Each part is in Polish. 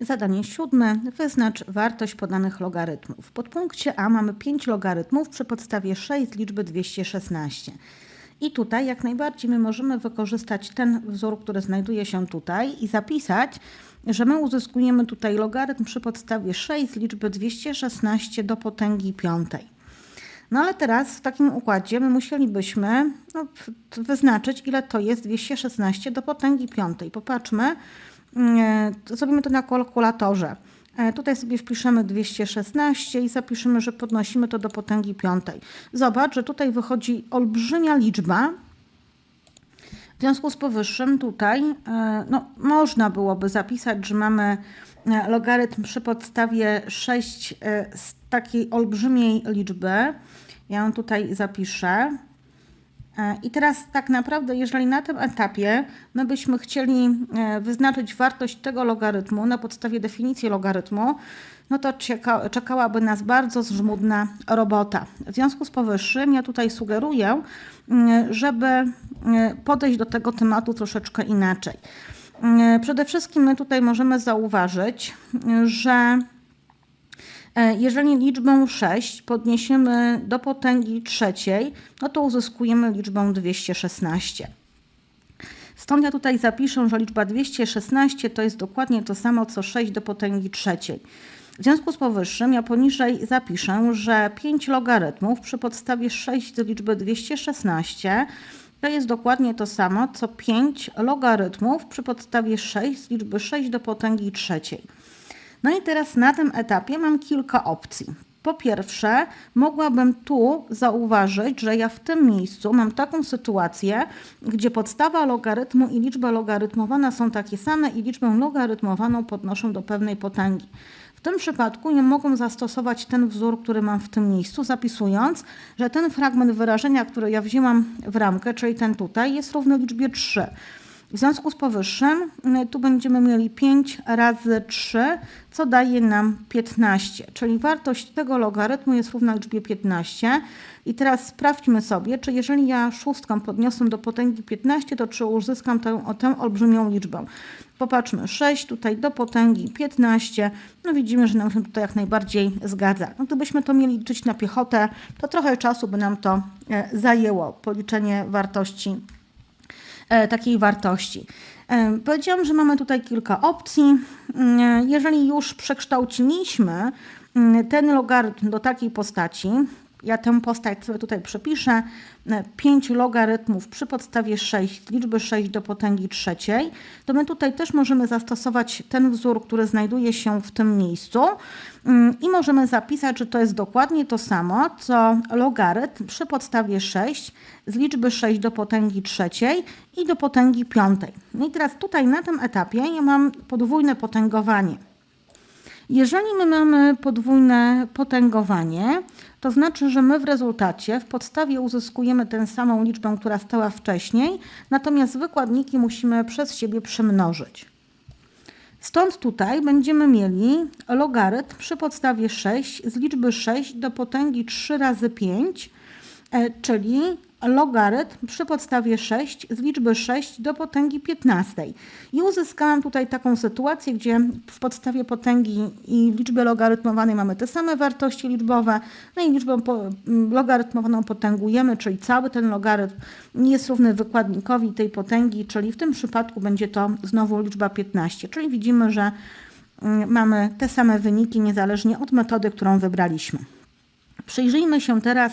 Zadanie siódme. Wyznacz wartość podanych logarytmów. W podpunkcie A mamy 5 logarytmów przy podstawie 6 z liczby 216. I tutaj jak najbardziej my możemy wykorzystać ten wzór, który znajduje się tutaj i zapisać, że my uzyskujemy tutaj logarytm przy podstawie 6 z liczby 216 do potęgi piątej. No ale teraz w takim układzie my musielibyśmy no, wyznaczyć, ile to jest 216 do potęgi piątej. Popatrzmy, zrobimy to na kalkulatorze. E, Tutaj sobie wpiszemy 216 i zapiszemy, że podnosimy to do potęgi piątej. Zobacz, że tutaj wychodzi olbrzymia liczba. W związku z powyższym tutaj e, no, można byłoby zapisać, że mamy e, logarytm przy podstawie 6 e, z takiej olbrzymiej liczby. Ja ją tutaj zapiszę. E, I teraz tak naprawdę, jeżeli na tym etapie my byśmy chcieli e, wyznaczyć wartość tego logarytmu na podstawie definicji logarytmu, no to czeka, czekałaby nas bardzo żmudna robota. W związku z powyższym ja tutaj sugeruję, mm, żeby mm, podejść do tego tematu troszeczkę inaczej. Przede wszystkim my tutaj możemy zauważyć, że E, Jeżeli liczbę 6 podniesiemy do potęgi trzeciej, no to uzyskujemy liczbę 216. Stąd ja tutaj zapiszę, że liczba 216 to jest dokładnie to samo co 6 do potęgi trzeciej. W związku z powyższym ja poniżej zapiszę, że 5 logarytmów przy podstawie 6 do liczby 216 to jest dokładnie to samo co 5 logarytmów przy podstawie 6 z liczby 6 do potęgi trzeciej. No i teraz na tym etapie mam kilka opcji. Po pierwsze, mogłabym tu zauważyć, że ja w tym miejscu mam taką sytuację, gdzie podstawa logarytmu i liczba logarytmowana są takie same i liczbę logarytmowaną podnoszę do pewnej potęgi. W tym przypadku nie mogę zastosować ten wzór, który mam w tym miejscu, zapisując, że ten fragment wyrażenia, który ja wzięłam w ramkę, czyli ten tutaj, jest równy liczbie 3. W związku z powyższym y, tu będziemy mieli 5 razy 3, co daje nam 15, czyli wartość tego logarytmu jest równa liczbie 15. I teraz sprawdźmy sobie, czy jeżeli ja szóstką podniosę do potęgi 15, to czy uzyskam tę, tę olbrzymią liczbę. Popatrzmy, 6 tutaj do potęgi 15, no widzimy, że nam się tutaj jak najbardziej zgadza. No gdybyśmy to mieli liczyć na piechotę, to trochę czasu by nam to e, zajęło, policzenie wartości takiej wartości. E, Powiedziałam, że mamy tutaj kilka opcji. Mm, Jeżeli już przekształciliśmy mm, ten logarytm do takiej postaci, ja tę postać sobie tutaj przepiszę, 5 logarytmów przy podstawie 6, liczby 6 do potęgi trzeciej, to my tutaj też możemy zastosować ten wzór, który znajduje się w tym miejscu mm, i możemy zapisać, że to jest dokładnie to samo, co logarytm przy podstawie 6 z liczby 6 do potęgi trzeciej i do potęgi piątej. No i teraz tutaj na tym etapie ja mam podwójne potęgowanie. Jeżeli my mamy podwójne potęgowanie, to znaczy, że my w rezultacie w podstawie uzyskujemy tę samą liczbę, która stała wcześniej, natomiast wykładniki musimy przez siebie przemnożyć. Stąd tutaj będziemy mieli logarytm przy podstawie 6 z liczby 6 do potęgi 3 razy 5, e, czyli logarytm przy podstawie 6 z liczby 6 do potęgi 15. I uzyskałam tutaj taką sytuację, gdzie w podstawie potęgi i liczby logarytmowanej mamy te same wartości liczbowe, no i liczbę po, m, logarytmowaną potęgujemy, czyli cały ten logarytm jest równy wykładnikowi tej potęgi, czyli w tym przypadku będzie to znowu liczba 15. Czyli widzimy, że mm, mamy te same wyniki niezależnie od metody, którą wybraliśmy. Przyjrzyjmy się teraz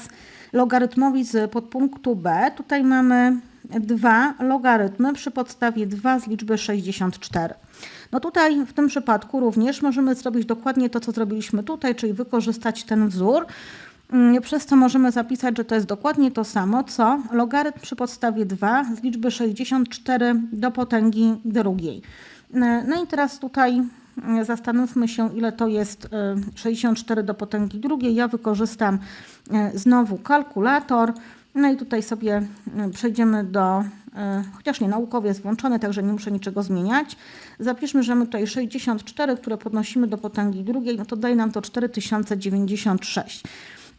logarytmowi z podpunktu B. Tutaj mamy dwa logarytmy przy podstawie 2 z liczby 64. No tutaj w tym przypadku również możemy zrobić dokładnie to, co zrobiliśmy tutaj, czyli wykorzystać ten wzór. Mm, Przez co możemy zapisać, że to jest dokładnie to samo, co logarytm przy podstawie 2 z liczby 64 do potęgi drugiej. No i teraz tutaj mm, zastanówmy się, ile to jest y, 64 do potęgi drugiej. Ja wykorzystam y, znowu kalkulator. No i tutaj sobie y, przejdziemy do, chociaż nie, naukowy jest włączony, także nie muszę niczego zmieniać. Zapiszmy, że my tutaj 64, które podnosimy do potęgi drugiej, no to daje nam to 4096.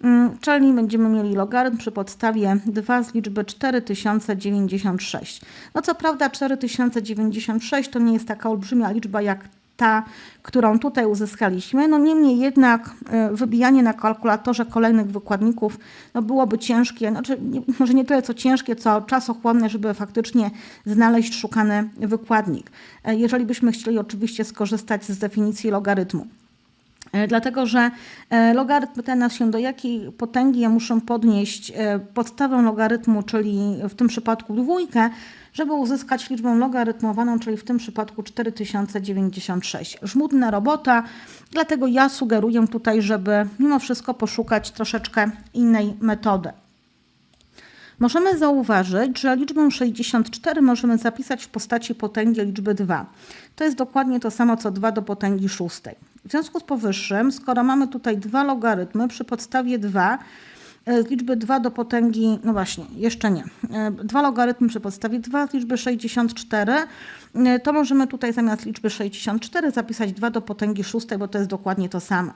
Mm, Czyli będziemy mieli logarytm przy podstawie 2 z liczby 4096. No co prawda 4096 to nie jest taka olbrzymia liczba jak ta, którą tutaj uzyskaliśmy. No niemniej jednak e, wybijanie na kalkulatorze kolejnych wykładników no byłoby ciężkie, znaczy nie, może nie tyle co ciężkie, co czasochłonne, żeby faktycznie znaleźć szukany wykładnik. E, Jeżeli byśmy chcieli oczywiście skorzystać z definicji logarytmu. E, Dlatego, że e, logarytm ten się do jakiej potęgi ja muszę podnieść e, podstawę logarytmu, czyli w tym przypadku dwójkę, żeby uzyskać liczbę logarytmowaną, czyli w tym przypadku 4096. Żmudna robota, dlatego ja sugeruję tutaj, żeby mimo wszystko poszukać troszeczkę innej metody. Możemy zauważyć, że liczbę 64 możemy zapisać w postaci potęgi liczby 2. To jest dokładnie to samo co 2 do potęgi szóstej. W związku z powyższym, skoro mamy tutaj dwa logarytmy przy podstawie 2, e, z liczby 2 do potęgi, no właśnie, jeszcze nie, e, dwa logarytmy przy podstawie 2 z liczby 64, e, to możemy tutaj zamiast liczby 64 zapisać 2 do potęgi szóstej, bo to jest dokładnie to samo.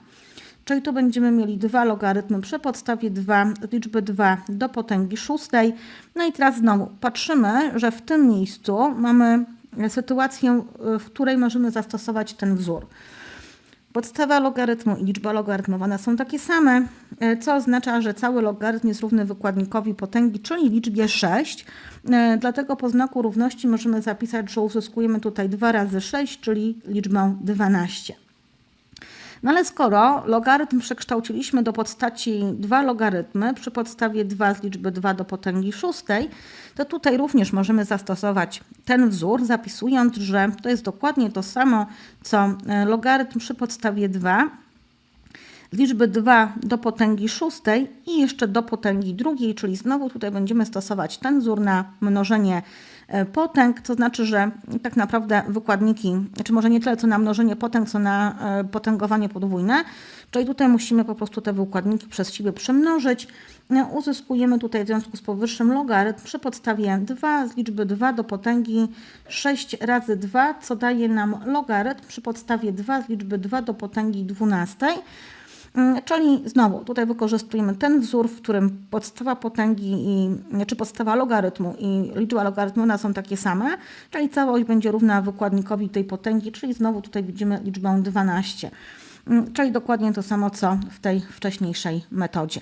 Czyli tu będziemy mieli dwa logarytmy przy podstawie 2 z liczby 2 do potęgi szóstej. No i teraz znowu patrzymy, że w tym miejscu mamy sytuację, w której możemy zastosować ten wzór. Podstawa logarytmu i liczba logarytmowana są takie same, e, co oznacza, że cały logarytm jest równy wykładnikowi potęgi, czyli liczbie 6. E, Dlatego po znaku równości możemy zapisać, że uzyskujemy tutaj 2 razy 6, czyli liczbę 12. No ale skoro logarytm przekształciliśmy do postaci dwa logarytmy przy podstawie 2 z liczby 2 do potęgi szóstej, to tutaj również możemy zastosować ten wzór, zapisując, że to jest dokładnie to samo, co e, logarytm przy podstawie 2 z liczby 2 do potęgi szóstej i jeszcze do potęgi drugiej, czyli znowu tutaj będziemy stosować ten wzór na mnożenie e, potęg, to znaczy, że tak naprawdę wykładniki, czy może nie tyle co na mnożenie potęg, co na e, potęgowanie podwójne, czyli tutaj musimy po prostu te wykładniki przez siebie przemnożyć. E, Uzyskujemy tutaj w związku z powyższym logarytm przy podstawie 2 z liczby 2 do potęgi 6 razy 2, co daje nam logarytm przy podstawie 2 z liczby 2 do potęgi 12. Mm, Czyli znowu tutaj wykorzystujemy ten wzór, w którym podstawa potęgi i, czy podstawa logarytmu i liczba logarytmowa są takie same, czyli całość będzie równa wykładnikowi tej potęgi, czyli znowu tutaj widzimy liczbę 12. Mm, Czyli dokładnie to samo co w tej wcześniejszej metodzie.